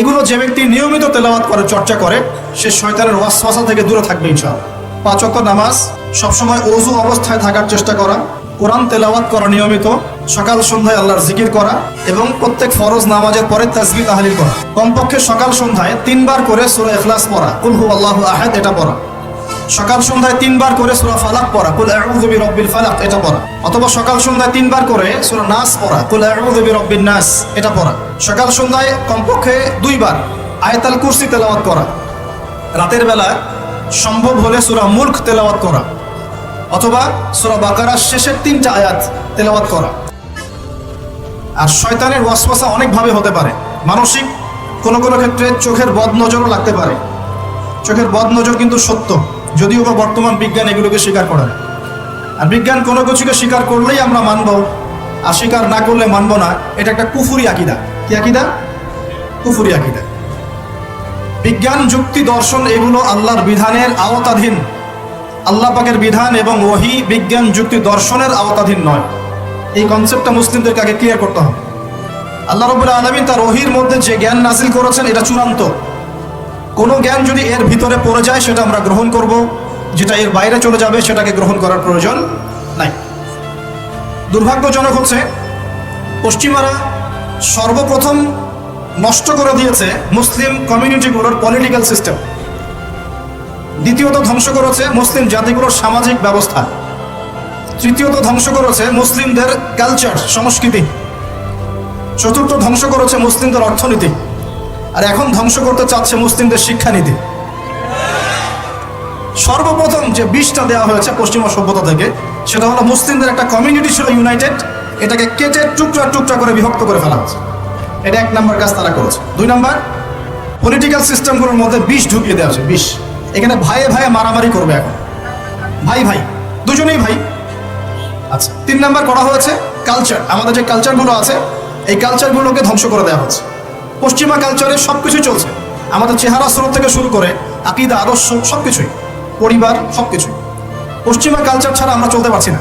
এগুলো যে ব্যক্তি নিয়মিত তেলাওয়াত করে, চর্চা করে, সে শয়তানের ওয়াসওয়াসা থেকে দূরে থাকবে ইনশাআল্লাহ। পাঁচ ওয়াক্ত নামাজ, সবসময় অজু অবস্থায় থাকার চেষ্টা করা, কোরআন তেলাওয়াত করা নিয়মিত, সকাল সন্ধ্যায় আল্লাহর জিকির করা এবং প্রত্যেক ফরজ নামাজের পরে তাসবিহ তাহলিল করা। কমপক্ষে সকাল সন্ধ্যায় তিনবার করে সূরা ইখলাস পড়া। কুল আল্লাহ আল্লাহু আহাদ, এটা পড়া। সকাল সন্ধ্যায় তিনবার করে সূরা ফালাক পড়া। কুল আউযু বিরাব্বিল ফালাক, এটা পড়া। অথবা সকাল সন্ধ্যায় তিনবার করে সূরা নাস পড়া। কুল আউযু বিরাব্বিন নাস, এটা পড়া। সকাল সন্ধ্যায় কমপক্ষে দুইবার আয়াতাল কুরসি তেলাওয়াত করা। রাতের বেলা সম্ভব হলে সূরা মুলক তেলাওয়াত করা। অথবা সূরা বাকারার শেষের তিনটা আয়াত তেলাওয়াত করা। আর শয়তানের ওয়াসওয়াসা অনেকভাবে হতে পারে। মানসিক কোনো কোনো ক্ষেত্রে চোখের বদ নজরও লাগতে পারে। চোখের বদ নজর কিন্তু সত্য। যদিও বা বর্তমান বিজ্ঞান এগুলোকে স্বীকার করে না। আর বিজ্ঞান কোনো কিছুকে স্বীকার করলেই আমরা মানব, আর স্বীকার না করলে মানব না। এটা একটা কুফুরি আকিদা। কি আকিদা? কুফুরি আকিদা। বিজ্ঞান, যুক্তি, দর্শন এগুলো আল্লাহর বিধানের আওতাধীন। আল্লাহ পাকের বিধান এবং ওহি, বিজ্ঞান, যুক্তি, দর্শনের আওতাধীন নয়। এই কনসেপ্টটা মুসলিমদেরকে আগে ক্লিয়ার করতে হবে। আল্লাহ রবুল্লা আলমিন তার ওহির মধ্যে যে জ্ঞান নাসিল করেছেন, এটা চূড়ান্ত। কোনো জ্ঞান যদি এর ভিতরে পড়ে যায়, সেটা আমরা গ্রহণ করব। যেটা এর বাইরে চলে যাবে, সেটাকে গ্রহণ করার প্রয়োজন নাই। দুর্ভাগ্যজনক হচ্ছে, পশ্চিমারা সর্বপ্রথম নষ্ট করে দিয়েছে মুসলিম কমিউনিটিগুলোর পলিটিক্যাল সিস্টেম দ্বিতীয়ত ধ্বংস করেছে মুসলিম জাতিগুলোর সামাজিক ব্যবস্থা। তৃতীয়ত ধ্বংস করেছে মুসলিমদের কালচার সংস্কৃতি। চতুর্থ ধ্বংস করেছে মুসলিমদের অর্থনীতি। আর এখন ধ্বংস করতে চাচ্ছে মুসলিমদের শিক্ষানীতি। সর্বপ্রথম যে বিষটা দেওয়া হয়েছে পশ্চিমা সভ্যতা থেকে, সেটা হলো মুসলিমদের একটা কমিউনিটি ছিল ইউনাইটেড এটাকে কেটে টুকরা টুকরা করে বিভক্ত করে ফেলা হচ্ছে এটা এক নম্বর কাজ তারা করেছে। দুই নম্বর পলিটিক্যাল সিস্টেমগুলোর মধ্যে বিষ ঢুকিয়ে দেওয়া হচ্ছে বিষ। এখানে ভাইয়ে ভাইয়ে মারামারি করবে এখন। ভাই ভাই, দুজনেই ভাই। আচ্ছা তিন নম্বর করা হয়েছে কালচার আমাদের যে কালচারগুলো আছে, এই কালচারগুলোকে ধ্বংস করে দেওয়া হচ্ছে। পশ্চিমা কালচারে সব কিছুই চলছে। আমাদের চেহারা স্রোত থেকে শুরু করে আকিদা, আদর্শ সব কিছুই পরিবার সব কিছুই পশ্চিমা কালচার ছাড়া আমরা চলতে পারছি না।